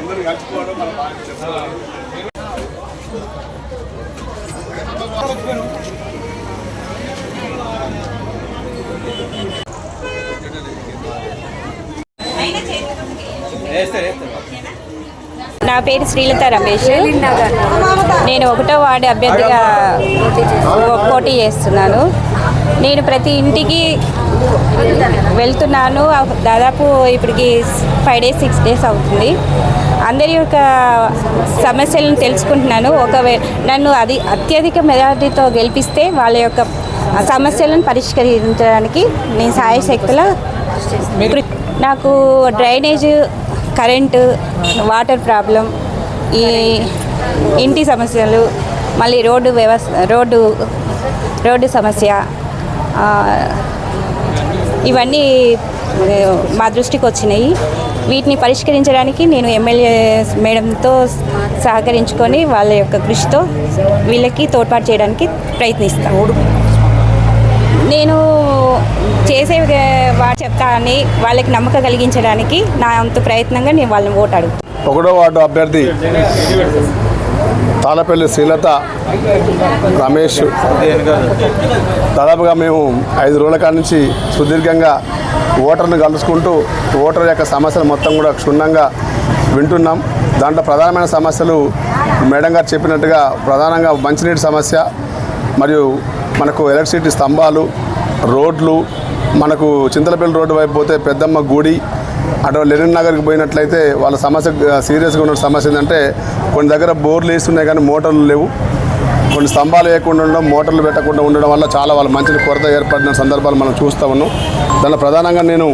అందరూ కలుసుకోవడం నా పేరు శ్రీలత రమేష్. నేను ఒకటో వార్డు అభ్యర్థిగా పోటీ చేస్తున్నాను. నేను ప్రతి ఇంటికి వెళ్తున్నాను. దాదాపు ఇప్పటికి ఫైవ్ డేస్ సిక్స్ డేస్ అవుతుంది. అందరి యొక్క సమస్యలను తెలుసుకుంటున్నాను. ఒకవే నన్ను అది అత్యధిక మెజారిటీతో గెలిపిస్తే వాళ్ళ యొక్క సమస్యలను పరిష్కరించడానికి నేను సాయశక్తుల నాకు డ్రైనేజ్ కరెంటు వాటర్ ప్రాబ్లం ఈ ఇంటి సమస్యలు మళ్ళీ రోడ్డు వ్యవస్థ రోడ్డు రోడ్డు సమస్య ఇవన్నీ మా దృష్టికి వచ్చినాయి. వీటిని పరిష్కరించడానికి నేను ఎమ్మెల్యే మేడంతో సహకరించుకొని వాళ్ళ యొక్క కృషితో వీళ్ళకి తోడ్పాటు చేయడానికి ప్రయత్నిస్తాను. నేను చేసే వాడు చెప్తా వాళ్ళకి నమ్మకం కలిగించడానికి నా అంత ప్రయత్నంగా నేను వాళ్ళని ఓటాడు ఒకటో వార్డు అభ్యర్థి. తాళపల్లి శ్రీలత రమేష్. దాదాపుగా మేము ఐదు రోజుల కాడ నుంచి సుదీర్ఘంగా ఓటర్ను కలుసుకుంటూ ఓటర్ యొక్క సమస్యలు మొత్తం కూడా క్షుణ్ణంగా వింటున్నాం. దాంట్లో ప్రధానమైన సమస్యలు మేడం గారు చెప్పినట్టుగా ప్రధానంగా మంచినీటి సమస్య మరియు మనకు ఎలక్ట్రిసిటీ స్తంభాలు రోడ్లు మనకు చింతలపల్లి రోడ్డు వైపు పోతే పెద్దమ్మ గుడి అటు లెనిన్ నగర్కి పోయినట్లయితే వాళ్ళ సమస్య సీరియస్గా ఉన్న సమస్య ఏంటంటే కొన్ని దగ్గర బోర్లు వేస్తున్నాయి కానీ మోటార్లు లేవు. కొన్ని స్తంభాలు వేయకుండా ఉండడం మోటార్లు పెట్టకుండా ఉండడం వల్ల చాలా వాళ్ళ మంచి కొరత ఏర్పడిన సందర్భాలు మనం చూస్తూ ఉన్నాం. దానిలో ప్రధానంగా నేను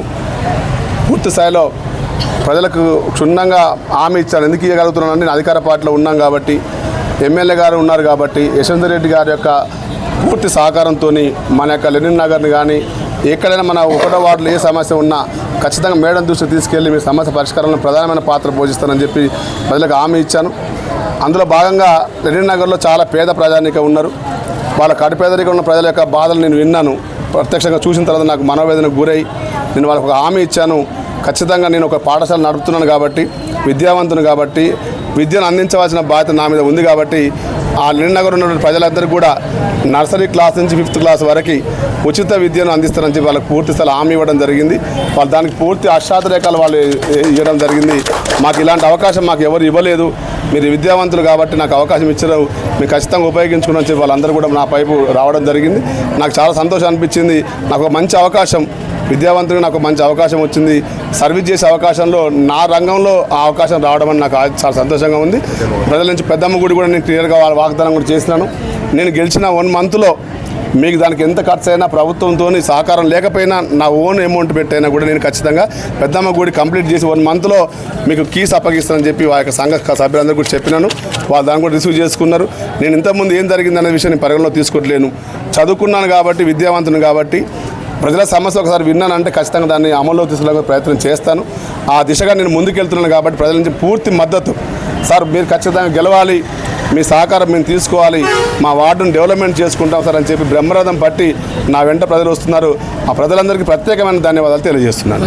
పూర్తి స్థాయిలో ప్రజలకు క్షుణ్ణంగా హామీ ఇచ్చాను. ఎందుకు ఇవ్వగలుగుతున్నానంటే నేను అధికార పార్టీలో ఉన్నాం కాబట్టి ఎమ్మెల్యే గారు ఉన్నారు కాబట్టి యశ్వంత్ రెడ్డి గారి యొక్క పూర్తి సహకారంతో మన యొక్క లెనిన్ నగర్ని కానీ ఎక్కడైనా మన ఒకటో వార్డులో ఏ సమస్య ఉన్నా ఖచ్చితంగా మేడం దృష్టికి తీసుకెళ్ళి మీ సమస్య పరిష్కారంలో ప్రధానమైన పాత్ర పోషిస్తానని చెప్పి ప్రజలకు హామీ ఇచ్చాను. అందులో భాగంగా లెనిన్ నగర్లో చాలా పేద ప్రజానిక ఉన్నారు. వాళ్ళ కడుపేదరికం ఉన్న ప్రజల యొక్క బాధలు నేను విన్నాను. ప్రత్యక్షంగా చూసిన తర్వాత నాకు మనోవేదనకు గురై నేను వాళ్ళకు ఒక హామీ ఇచ్చాను. ఖచ్చితంగా నేను ఒక పాఠశాల నడుపుతున్నాను కాబట్టి విద్యావంతుని కాబట్టి విద్యను అందించవలసిన బాధ్యత నా మీద ఉంది కాబట్టి ఆ నిన్నగర్ ఉన్నటువంటి ప్రజలందరికీ కూడా నర్సరీ క్లాస్ నుంచి ఫిఫ్త్ క్లాస్ వరకు ఉచిత విద్యను అందిస్తారని చెప్పి వాళ్ళకి పూర్తి స్థలం హామీ ఇవ్వడం జరిగింది. వాళ్ళు దానికి పూర్తి అష్టాతరేఖలు వాళ్ళు ఇవ్వడం జరిగింది. మాకు ఇలాంటి అవకాశం మాకు ఎవరు ఇవ్వలేదు. మీరు విద్యావంతులు కాబట్టి నాకు అవకాశం ఇచ్చారు. మీరు ఖచ్చితంగా ఉపయోగించుకుని చెప్పి వాళ్ళందరూ కూడా నా పైపు రావడం జరిగింది. నాకు చాలా సంతోషం అనిపించింది. నాకు మంచి అవకాశం విద్యావంతుడికి నాకు మంచి అవకాశం వచ్చింది. సర్వీస్ చేసే అవకాశంలో నా రంగంలో ఆ అవకాశం రావడం అని నాకు చాలా సంతోషంగా ఉంది. ప్రజల నుంచి పెద్దమ్మ గుడి కూడా నేను క్లియర్గా వాళ్ళ వాగ్దానం కూడా చేసినాను నేను గెలిచిన వన్ మంత్లో మీకు దానికి ఎంత ఖర్చు అయినా ప్రభుత్వంతో సహకారం లేకపోయినా నా ఓన్ అమౌంట్ పెట్టైనా కూడా నేను ఖచ్చితంగా పెద్దమ్మ గుడి కంప్లీట్ చేసి వన్ మంత్లో మీకు కీస్ అప్పగిస్తానని చెప్పి ఆ యొక్క సంఘ సభ్యులందరూ కూడా చెప్పినాను. వాళ్ళు దాన్ని కూడా రిసీవ్ చేసుకున్నారు. నేను ఇంతకుముందు ఏం జరిగిందనే విషయాన్ని పరిగణలో తీసుకోవట్లేను. చదువుకున్నాను కాబట్టి విద్యావంతుని కాబట్టి ప్రజల సమస్య ఒకసారి విన్నానంటే ఖచ్చితంగా దాన్ని అమల్లో తీసుకునే ప్రయత్నం చేస్తాను. ఆ దిశగా నేను ముందుకెళ్తున్నాను కాబట్టి ప్రజల నుంచి పూర్తి మద్దతు. సార్ మీరు ఖచ్చితంగా గెలవాలి. మీ సహకారం మేము తీసుకోవాలి మా వార్డును డెవలప్మెంట్ చేసుకుంటాం సార్ అని చెప్పి బ్రహ్మరథం పట్టి నా వెంట ప్రజలు వస్తున్నారు. ఆ ప్రజలందరికీ ప్రత్యేకమైన ధన్యవాదాలు తెలియజేస్తున్నాను.